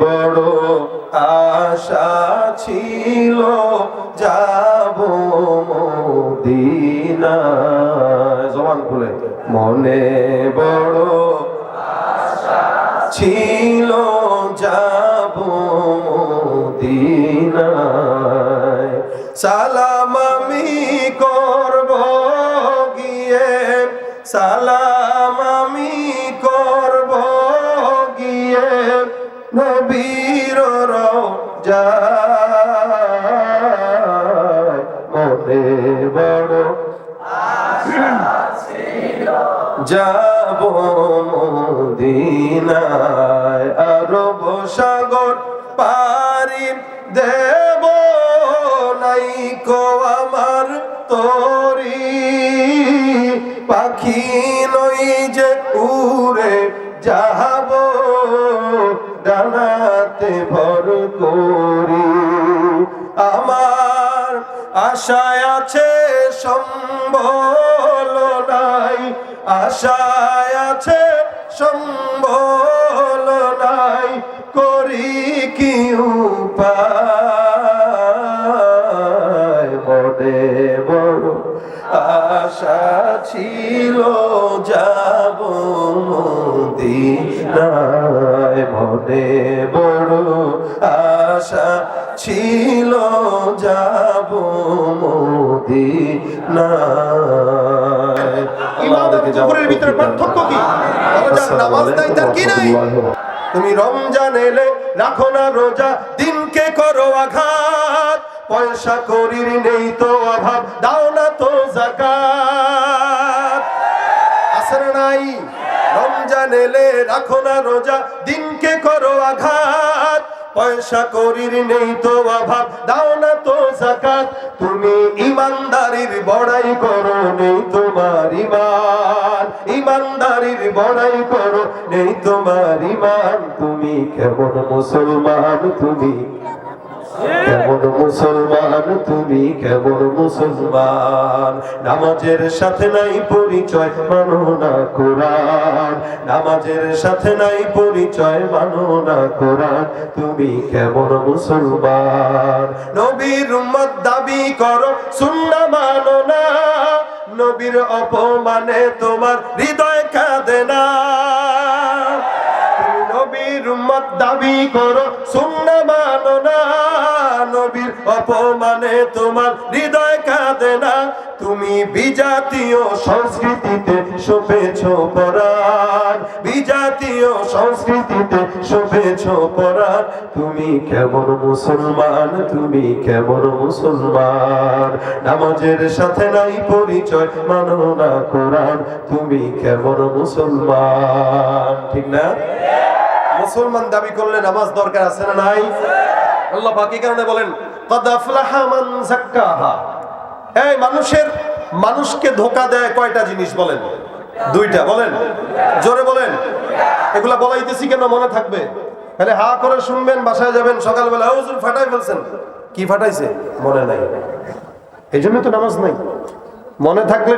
বড় আশা ছিল, যাব মদিনায়। জবান খুলে। মনে বড় ছিল, যাব মদিনায়। সালাম আমি করব গিয়ে। সালাম মনে বড় যাব মদিনায় আরব সাগর পারি। দেব নাই কো আমার তরি। পাখি নই যে উড়ে যাব ডানাতে ভর করি। আশায় আছে, সম্বল নাই। আশায় আছে, সম্বল নাই। করি কি উপায়? বড় আশা ছিল, যাব মদিনায়। মনে বড় আশা ছিল যাব মদিনায়। কুফরের ভিতরে পার্থক্য কি? নামাজ নাই তার কি নাই? তুমি রমজান এলে রাখো না রোজা দিনকে করো আঘাত। পয়সা করির নেই তো অভাব দাও না তো জাকাত। আছে নাই? রমজান এলে রাখো না রোজা দিনকে করো আঘাত। পয়সা করির নেই তো অভাব, দাও না তো জাকাত। তুমি ইমানদারির বড়াই করো, নেই তোমার ইমান। ইমানদারির বড়াই করো, নেই তোমার ইমান। তুমি কেমন মুসলমান, তুমি কেমন মুসলমান তুমি, কেমন মুসলমান? নামাজের সাথে নাই পরিচয়, মানো না কোরআন। নামাজের সাথে নাই পরিচয়, মানো না কোরআন। তুমি কেমন মুসলমান? নবীর উম্মত দাবি করো, সুন্না মানো না। নবীর অপমানে তোমার হৃদয় কাঁদে না। নবীর উম্মত দাবি করো, সুন্না মানো না। নবীর অপমানে তোমার হৃদয় কাঁদে না। তুমি বিজাতীয় সংস্কৃতিতে শোভেছ পরাণ। বিজাতীয় সংস্কৃতিতে শোভেছ পরাণ। তুমি কেমন মুসলমান, তুমি কেমন মুসলমান। নামাজের সাথে নাই পরিচয়, মানো না কোরআন। তুমি কেমন মুসলমান, ঠিক না? মুসলমান দাবি করলে নামাজ দরকার আছে না নাই? আল্লাহ বাকি কারণে বলেন? এই মানুষের, মানুষকে ধোকা দেয় কয়টা জিনিস বলেন? দুইটা বলেন? জোরে বলেন। এগুলা বলাইতেছি কেন? মনে থাকবে। তাহলে হা করে শুনবেন, বাসায় যাবেন, সকালবেলা হুজুর, ফাটাই ফেলছেন। কি ফাটাইছে? মনে নাই। এই তো নামাজ নাই। মনে থাকলে